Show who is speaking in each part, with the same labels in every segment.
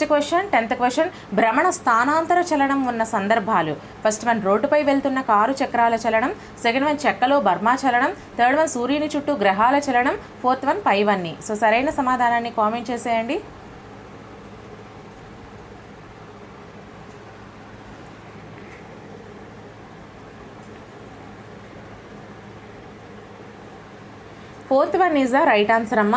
Speaker 1: Next question tenth question భ్రమణ స్థానాంతర చలనం ఉన్న సందర్భాలు. ఫస్ట్ వన్ రోడ్డుపై వెళ్తున్న కారు చక్రాల చలనం సెకండ్ వన్ చెక్కలో బర్మా చలనం థర్డ్ వన్ సూర్యుని చుట్టూ గ్రహాల చలనం ఫోర్త్ వన్ పైవన్నీ సో సరైన సమాధానాన్ని కామెంట్ చేసేయండి. Fourth one is the right answer అమ్మ.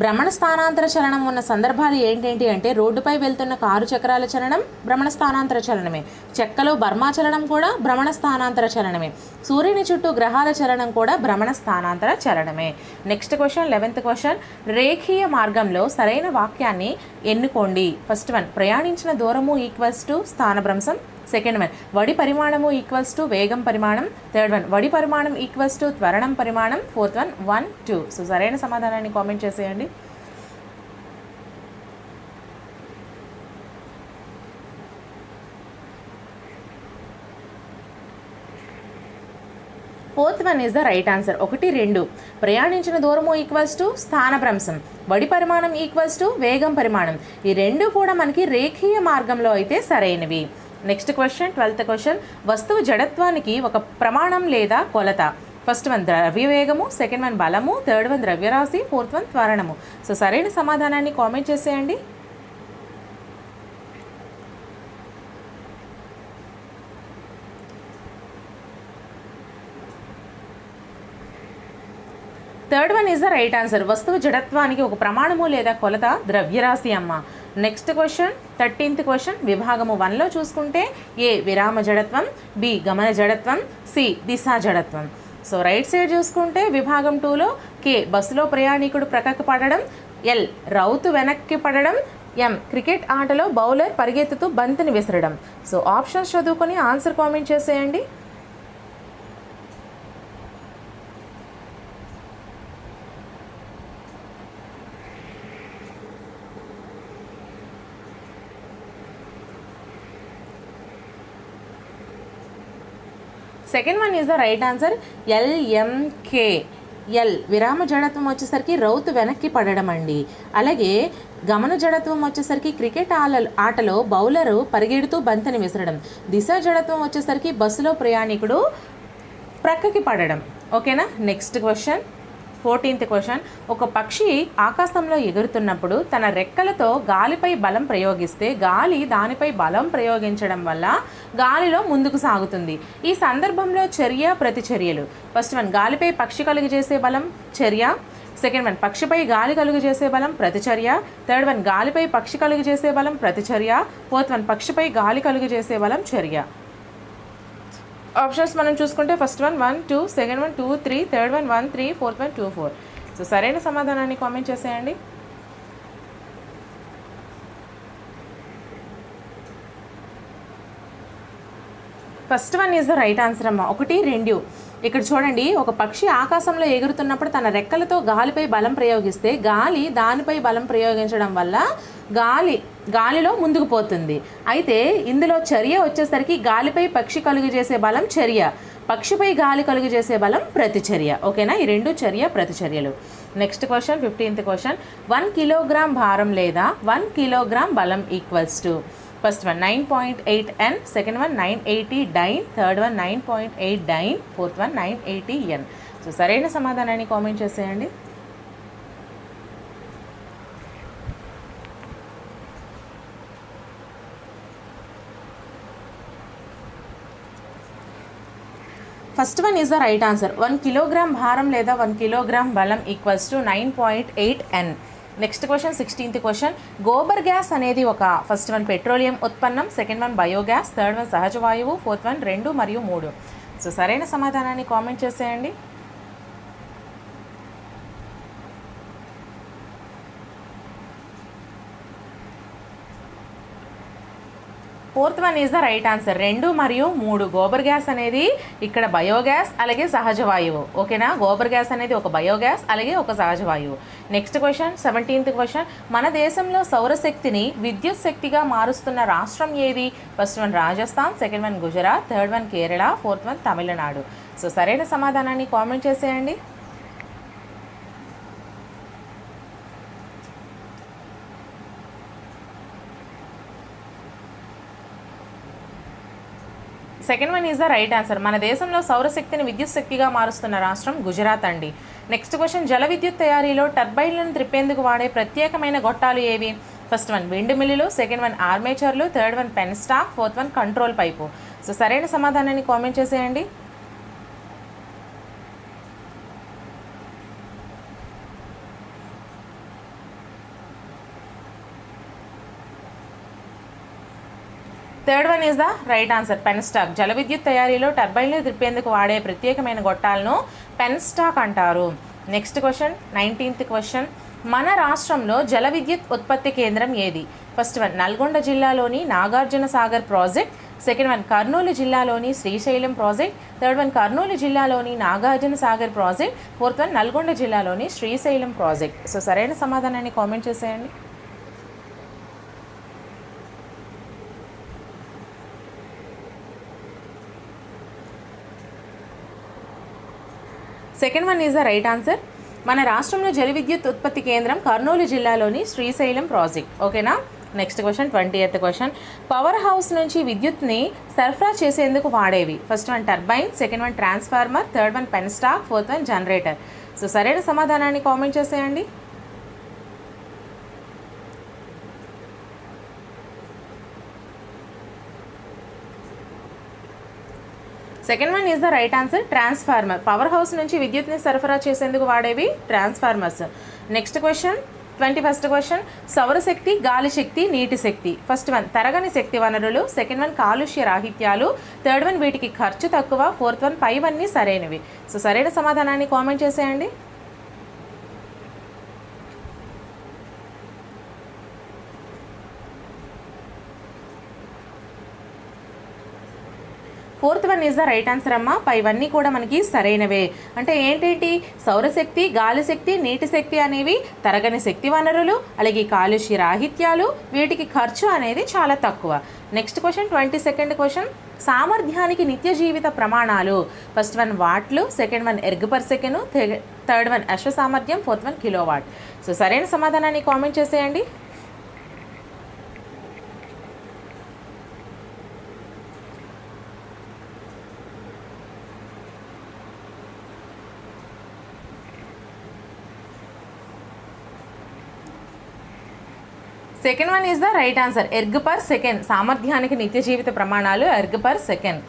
Speaker 1: భ్రమణ స్థానాంతర చలనం ఉన్న సందర్భాలు ఏంటేంటి అంటే రోడ్డుపై వెళ్తున్న కారు చక్రాల చలనం భ్రమణ స్థానాంతర చలనమే. చెక్కలో బర్మా చలనం కూడా భ్రమణ స్థానాంతర చలనమే. సూర్యుని చుట్టూ గ్రహాల చలనం కూడా భ్రమణ స్థానాంతర చలనమే. నెక్స్ట్ క్వశ్చన్ లెవెన్త్ క్వశ్చన్ రేఖీయ మార్గంలో సరైన వాక్యాన్ని ఎన్నుకోండి. ఫస్ట్ వన్ ప్రయాణించిన దూరము ఈక్వల్స్ టు స్థానభ్రంశం. సెకండ్ వన్ వడి పరిమాణము ఈక్వల్స్ టు వేగం పరిమాణం. థర్డ్ వన్ వడి పరిమాణం ఈక్వల్స్ టు త్వరణం పరిమాణం. Fourth one one two so సరైన సమాధానాన్ని కామెంట్ చేసేయండి. Fourth one is the right answer ఒకటి రెండు. ప్రయాణించిన దూరము ఈక్వల్స్ టు స్థానభ్రంశం వడి పరిమాణం ఈక్వల్స్ టు వేగం పరిమాణం. ఈ రెండు కూడా మనకి రేఖీయ మార్గంలో అయితే సరైనవి. నెక్స్ట్ క్వశ్చన్ ట్వెల్త్ క్వశ్చన్ వస్తువు జడత్వానికి ఒక ప్రమాణం లేదా కొలత? ఫస్ట్ వన్ ద్రవ్యవేగము సెకండ్ వన్ బలము థర్డ్ వన్ ద్రవ్యరాశి ఫోర్త్ వన్ త్వరణము. సో సరైన సమాధానాన్ని కామెంట్ చేసేయండి third one is the right answer వస్తువు జడత్వానికి ఒక ప్రమాణము లేదా కొలత? ద్రవ్యరాశి అమ్మ. నెక్స్ట్ క్వశ్చన్ థర్టీన్త్ క్వశ్చన్ విభాగము వన్లో చూసుకుంటే ఏ విరామ జడత్వం బి గమన జడత్వం సి దిశా జడత్వం. సో రైట్ సైడ్ చూసుకుంటే విభాగం టూలో కే బస్సులో ప్రయాణికుడు ప్రక్కకు పడడం ఎల్ రౌతు వెనక్కి పడడం ఎం క్రికెట్ ఆటలో బౌలర్ పరిగెత్తుతూ బంతిని విసరడం. సో ఆప్షన్స్ చదువుకొని ఆన్సర్ కామెంట్ చేసేయండి. Second one is the right answer ఎల్ఎంకే ఎల్ విరామ జడత్వం వచ్చేసరికి రౌత్ వెనక్కి పడడం అండి. అలాగే గమన జడత్వం వచ్చేసరికి క్రికెట్ ఆల ఆటలో బౌలరు పరిగెడుతూ బంతిని విసరడం. దిశ జడత్వం వచ్చేసరికి బస్సులో ప్రయాణికుడు ప్రక్కకి పడడం. ఓకేనా? Next question fourteenth question. ఒక పక్షి ఆకాశంలో ఎగురుతున్నప్పుడు తన రెక్కలతో గాలిపై బలం ప్రయోగిస్తే గాలి దానిపై బలం ప్రయోగించడం వల్ల గాలిలో ముందుకు సాగుతుంది. ఈ సందర్భంలో చర్య ప్రతిచర్యలు. ఫస్ట్ వన్ గాలిపై పక్షి కలుగు చేసే బలం చర్య. సెకండ్ వన్ పక్షిపై గాలి కలుగు చేసే బలం ప్రతిచర్య. థర్డ్ వన్ గాలిపై పక్షి కలుగు చేసే బలం ప్రతిచర్య. ఫోర్త్ వన్ పక్షిపై గాలి కలుగు చేసే బలం చర్య. ఆప్షన్స్ మనం చూసుకుంటే first one one two second one two three third one one three fourth one two four. So సరైన సమాధానాన్ని కామెంట్ చేసేయండి. First one is the right answer అమ్మ. ఒకటి రెండు. ఇక్కడ చూడండి ఒక పక్షి ఆకాశంలో ఎగురుతున్నప్పుడు తన రెక్కలతో గాలిపై బలం ప్రయోగిస్తే గాలి దానిపై బలం ప్రయోగించడం వల్ల గాలి గాలిలో ముందుకు పోతుంది. అయితే ఇందులో చర్య వచ్చేసరికి గాలిపై పక్షి కలుగు చేసే బలం చర్య. పక్షిపై గాలి కలుగు చేసే బలం ప్రతిచర్య. ఓకేనా? ఈ రెండు చర్య ప్రతిచర్యలు. Next question fifteenth question one kilogram భారం లేదా వన్ కిలోగ్రామ్ బలం equals to first one nine point eight N second one nine eighty dyne third one nine point eight dyne fourth one nine eighty N so సరైన సమాధానాన్ని comment చేసేయండి. First one is the right answer one kilogram భారం లేదా one kilogram బలం equals to nine point eight N next question sixteenth question gobar gas అనేది ఒక first one petroleum ఉత్పన్నం second one biogas third one సహజ వాయువు fourth one రెండు మరియు మూడు. సో సరైన సమాధానాన్ని కామెంట్ చేసేయండి. Fourth one is the right answer రెండు మరియు మూడు. గోబర్ గ్యాస్ అనేది ఇక్కడ బయోగ్యాస్ అలాగే సహజ వాయువు. ఓకేనా? గోబర్ గ్యాస్ అనేది ఒక బయోగ్యాస్ అలాగే ఒక సహజ వాయువు. నెక్స్ట్ క్వశ్చన్ సెవెంటీన్త్ క్వశ్చన్ మన దేశంలో సౌరశక్తిని విద్యుత్ శక్తిగా మారుస్తున్న రాష్ట్రం ఏది? First one Rajasthan second one Gujarat third one Kerala fourth one Tamil Nadu. So సరైన సమాధానాన్ని కామెంట్ చేసేయండి. Second one is the right answer మన దేశంలో సౌరశక్తిని విద్యుత్ శక్తిగా మారుస్తున్న రాష్ట్రం గుజరాత్ అండి. నెక్స్ట్ క్వశ్చన్ జల విద్యుత్ తయారీలో టర్బైన్లను త్రిప్పేందుకు వాడే ప్రత్యేకమైన గొట్టాలు ఏవి? ఫస్ట్ వన్ విండ్ మిల్లులు second one ఆర్మేచర్లు third one penstock fourth one control pipe so సరైన సమాధానాన్ని కామెంట్ చేసేయండి. Third one is the right answer penstock జల విద్యుత్ తయారీలో టర్బైన్లు తిప్పేందుకు వాడే ప్రత్యేకమైన గొట్టాలను పెన్ స్టాక్ అంటారు. నెక్స్ట్ క్వశ్చన్ నైన్టీన్త్ క్వశ్చన్ మన రాష్ట్రంలో జల విద్యుత్ ఉత్పత్తి కేంద్రం ఏది? ఫస్ట్ వన్ నల్గొండ జిల్లాలోని Nagarjuna Sagar project. Second one Kurnool జిల్లాలోని Srisailam project. Third one Kurnool జిల్లాలోని Nagarjuna Sagar project. Fourth one Nalgonda జిల్లాలోని శ్రీశైలం ప్రాజెక్ట్. సో సరైన సమాధానాన్ని కామెంట్ చేసేయండి. Second one is the right answer. మన రాష్ట్రంలో జల విద్యుత్ ఉత్పత్తి కేంద్రం కర్నూలు జిల్లాలోని శ్రీశైలం ప్రాజెక్ట్. ఓకేనా? Next question twenty eighth question power house నుంచి విద్యుత్ని సరఫరా చేసేందుకు వాడేవి. First one turbine second one transformer third one penstock fourth one generator so సరైన సమాధానాన్ని కామెంట్ చేసేయండి. Second one is the right answer transformer. Power house నుంచి విద్యుత్ని సరఫరా చేసేందుకు వాడేవి transformers. Next question twenty first question సౌరశక్తి గాలి శక్తి నీటి శక్తి. ఫస్ట్ వన్ తరగని శక్తి వనరులు సెకండ్ వన్ కాలుష్య రాహిత్యాలు థర్డ్ వన్ వీటికి ఖర్చు తక్కువ ఫోర్త్ వన్ పై వన్నీ సరైనవి. సో సరైన సమాధానాన్ని కామెంట్ చేసేయండి. Fourth one is the right answer అమ్మ. పైవన్నీ కూడా మనకి సరైనవే. అంటే ఏంటేంటి? సౌరశక్తి గాలి శక్తి నీటి శక్తి అనేవి తరగని శక్తి వనరులు అలాగే కాలుష్య రాహిత్యాలు వీటికి ఖర్చు అనేది చాలా తక్కువ. Next question twenty second question. సామర్థ్యానికి నిత్య జీవిత ప్రమాణాలు. First one వాట్లు second one erg per second third one అశ్వ సామర్థ్యం fourth one kilowatt so సరైన సమాధానాన్ని కామెంట్ చేసేయండి. Second one is the right answer erg per second సామర్థ్యానికి నిత్య జీవిత ప్రమాణాలు erg per second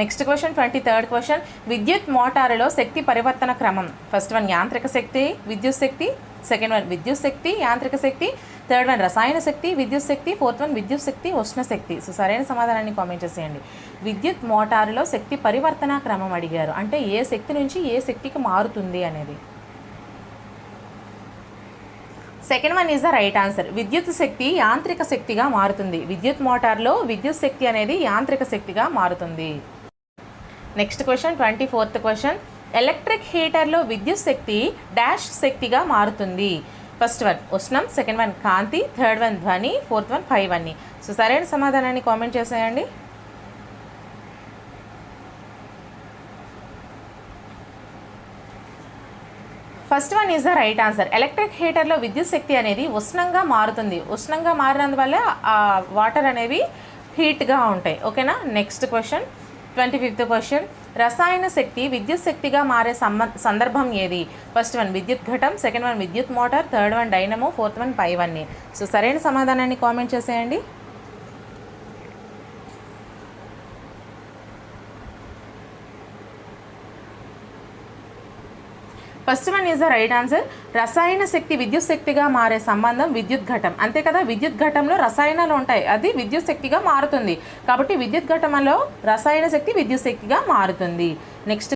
Speaker 1: next question twenty third question విద్యుత్ మోటారులో శక్తి పరివర్తన క్రమం. ఫస్ట్ వన్ యాంత్రిక శక్తి విద్యుత్ శక్తి. సెకండ్ వన్ విద్యుత్ శక్తి యాంత్రిక శక్తి. థర్డ్ వన్ రసాయన శక్తి విద్యుత్ శక్తి. ఫోర్త్ వన్ విద్యుత్ శక్తి ఉష్ణ శక్తి. సో సరైన సమాధానాన్ని కామెంట్ చేసేయండి. విద్యుత్ మోటారులో శక్తి పరివర్తన క్రమం అడిగారు. అంటే ఏ శక్తి నుంచి ఏ శక్తికి మారుతుంది అనేది. Second one is the right answer. విద్యుత్ శక్తి యాంత్రిక శక్తిగా మారుతుంది. విద్యుత్ మోటార్లో విద్యుత్ శక్తి అనేది యాంత్రిక శక్తిగా మారుతుంది. Next question twenty fourth question electric హీటర్లో విద్యుత్ శక్తి డాష్ శక్తిగా మారుతుంది. ఫస్ట్ వన్ ఉష్ణం సెకండ్ వన్ కాంతి థర్డ్ వన్ ధ్వని ఫోర్త్ వన్ ఫైవ్ అన్ని సో సరైన సమాధానాన్ని కామెంట్ చేసేయండి. First one is the right answer. Electric హీటర్లో విద్యుత్ శక్తి అనేది ఉష్ణంగా మారుతుంది. ఉష్ణంగా మారినందువల్ల ఆ వాటర్ అనేవి హీట్గా ఉంటాయి. ఓకేనా? Next question. Twenty fifth question. రసాయన శక్తి విద్యుత్ శక్తిగా మారే సందర్భం ఏది? ఫస్ట్ వన్ విద్యుత్ ఘటం సెకండ్ వన్ విద్యుత్ motor third one dynamo fourth one పై వన్ని సో సరైన సమాధానాన్ని కామెంట్ చేసేయండి. First one is the right answer రసాయన శక్తి విద్యుత్ శక్తిగా మారే సంబంధం విద్యుత్ ఘటం. అంతే కదా విద్యుత్ ఘటంలో రసాయనాలు ఉంటాయి అది విద్యుత్ శక్తిగా మారుతుంది. కాబట్టి విద్యుత్ ఘటంలో రసాయన శక్తి విద్యుత్ శక్తిగా మారుతుంది. నెక్స్ట్